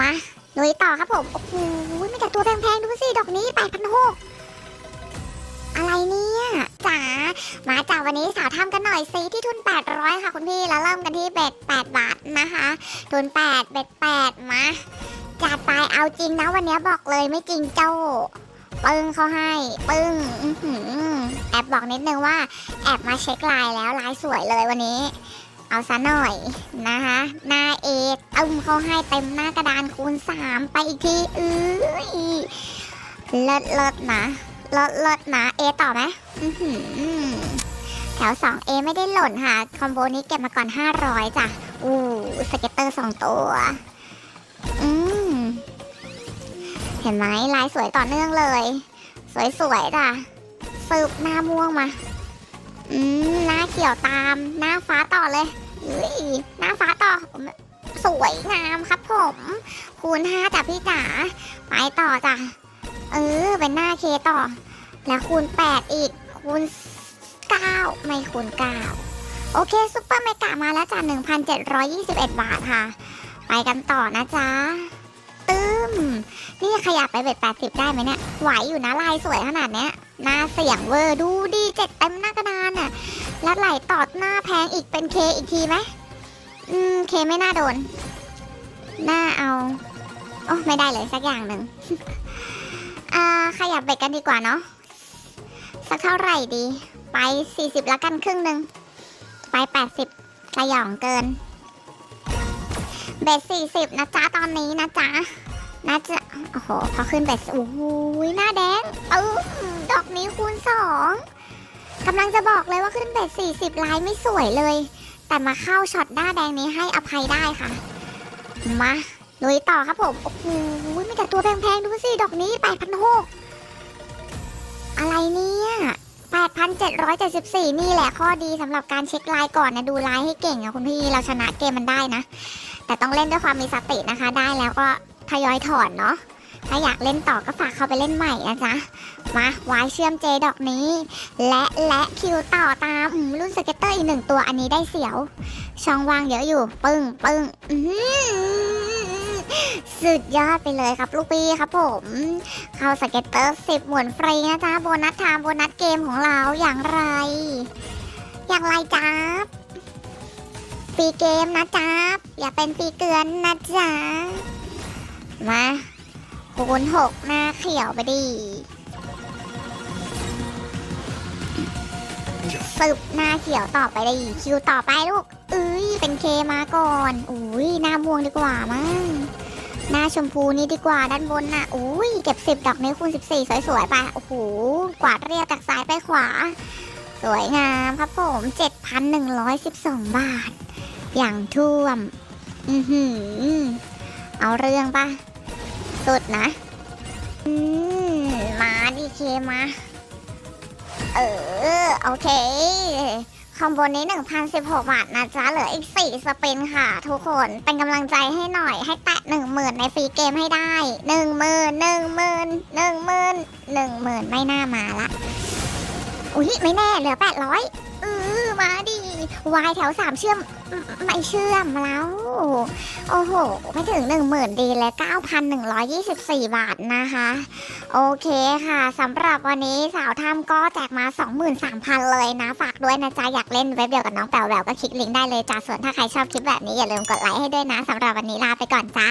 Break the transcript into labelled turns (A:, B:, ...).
A: มาลุยต่อครับผม โอ้โหไม่แต่ตัวแพงๆ ดูสิ ดอกนี้แปดพันหกอะไรเนี่ยจ๋ามาจากวันนี้สาวทำกันหน่อยซิที่ทุน 800 ค่ะคุณพี่ แล้วเริ่มกันที่เบ็ด 8 บาทนะคะ ทุน 8 เบ็ด 8 มาจัดไปเอาจริงนะวันนี้บอกเลยไม่จริงเจ้า ปึ้งเขาให้ ปึ้งแอบบอกนิดนึงว่า แอบมาเช็คลายแล้วลายสวยเลยวันนี้ เอาซะหน่อยนะคะหน้าเอตึมเขาให้เต็มหน้ากระดานคูณ 3 ไปอีกทีเอ้ยเลิศเลิศนะเลิศเลิศนะเอต่อไหมอื้อหือแถว 2A ไม่ได้หล่นค่ะ คอมโบนี้เก็บมาก่อน 500จ้ะ อู้สเก็ตเตอร์ 2 ตัว อืมเห็นไหมลายสวยต่อเนื่องเลย สวยๆจ้ะสืบหน้าม่วงมา อืม หน้าเขียวตาม หน้าฟ้าต่อเลย หน้าฟ้าต่อสวยงามครับผม คูณห้าจ้ะพี่จ๋าไปต่อจ้ะเออเป็นหน้าเคต่อ แล้วคูณแปดอีก คูณเก้าไม่คูณเก้าโอเคซุปเปอร์เมกะมาแล้วจ้ะหนึ่งพันเจ็ดร้อยยี่สิบเอ็ดบาทค่ะ ไปกันต่อนะจ๊ะตึ้ม นี่ขยับไปเบ็ดแปดสิบได้ไหมเนี่ยไหวอยู่นะลายสวยขนาดเนี้ยหน้าเสียงเวอร์ดูดีเจ็ดเต็มหน้ากระดานน่ะ แล้วไหลตอดหน้าแพงอีกเป็นเคอีกทีไหมอืมเคไม่น่าโดน หน้าเอา โอ้ไม่ได้เลยสักอย่างหนึ่งอ่าขยับเบ็ดกันดีกว่าเนาะ สักเท่าไหร่ดี ไปสี่สิบแล้วกันครึ่งหนึ่ง ไปแปดสิบกระหย่องเกิน เบ็ดสี่สิบนะจ๊ะตอนนี้นะจ๊ะน่าจะโอ้โห พอขึ้นเบ็ดโอ้โหหน้าแดงเออดอกนี้คูณสอง กำลังจะบอกเลยว่าขึ้นเบ็ดสี่สิบลายไม่สวยเลย แต่มาเข้าช็อตหน้าแดงนี้ให้อภัยได้ค่ะ มาลุยต่อครับผม โอ้โหมีแต่ตัวแพงๆ ดูสิ ดอกนี้แปดพันหกอะไรเนี่ยแปดพันเจ็ดร้อยเจ็ดสิบสี่นี่แหละข้อดีสำหรับการเช็คลายก่อนนะ ดูลายให้เก่งอะคุณพี่เราชนะเกมมันได้นะ แต่ต้องเล่นด้วยความมีสตินะคะ ได้แล้วก็ทยอยถอนเนาะ ถ้าอยากเล่นต่อก็ฝากเข้าไปเล่นใหม่นะจ๊ะ มาวายเชื่อมเจดอกนี้ และและคิวต่อตามอืมรุ่นสเก็ตเตอร์อีกหนึ่งตัวอันนี้ได้เสียว ช่องว่างเยอะอยู่ ปึ้งปึ้งสุดยอดไปเลยครับลูกพี่ครับผม เข้าสเก็ตเตอร์สิบหมุนฟรีนะจ๊ะ โบนัสไทม์โบนัสเกมของเราอย่างไร อย่างไรจ๊าบฟรีเกมนะจ๊าบอย่าเป็นฟรีเกินนะจ๊ะมา คูณหกหน้าเขียวไปดิสืบหน้าเขียวต่อไปเลยคิวต่อไปลูกเอ้ยเป็นเคมาก่อนอุ้ยหน้าม่วงดีกว่ามั้งหน้าชมพูนี่ดีกว่าด้านบนน่ะอุ้ยเก็บสิบดอกนิ้คูณสิบสี่สวยๆไปโอ้โหกวาดเรียบจากซ้ายไปขวา สวยงามครับผมเจ็ดพันหนึ่งร้อยสิบสองบาท อย่างท่วม อือหือเอาเรื่องปะ สุดนะ อืม มาดิเคมา เออ โอเค คอมโบนี้ 1,016 บาทนะจ๊ะ เหลืออีก 4 สปินค่ะ ทุกคน เป็นกำลังใจให้หน่อย ให้แตะ 10,000 ในฟรีเกมให้ได้ 10,000 10,000 10,000 10,000 ไม่น่ามาละ อุ้ยไม่แน่ เหลือ 800เออมาดิ วายแถว3เชื่อม ไม่เชื่อมแล้ว โอ้โห ไม่ถึง10,000ดีเลย9,124บาทนะคะ โอเคค่ะสำหรับวันนี้สาวทำก็แจกมา23,000เลยนะ ฝากด้วยนะจ๊ะ อยากเล่นเว็บเดียวกับน้องแป๋วแววก็คลิกลิงก์ได้เลยจ้าส่วนถ้าใครชอบคลิปแบบนี้อย่าลืมกดไลค์ให้ด้วยนะสำหรับวันนี้ลาไปก่อนจ้า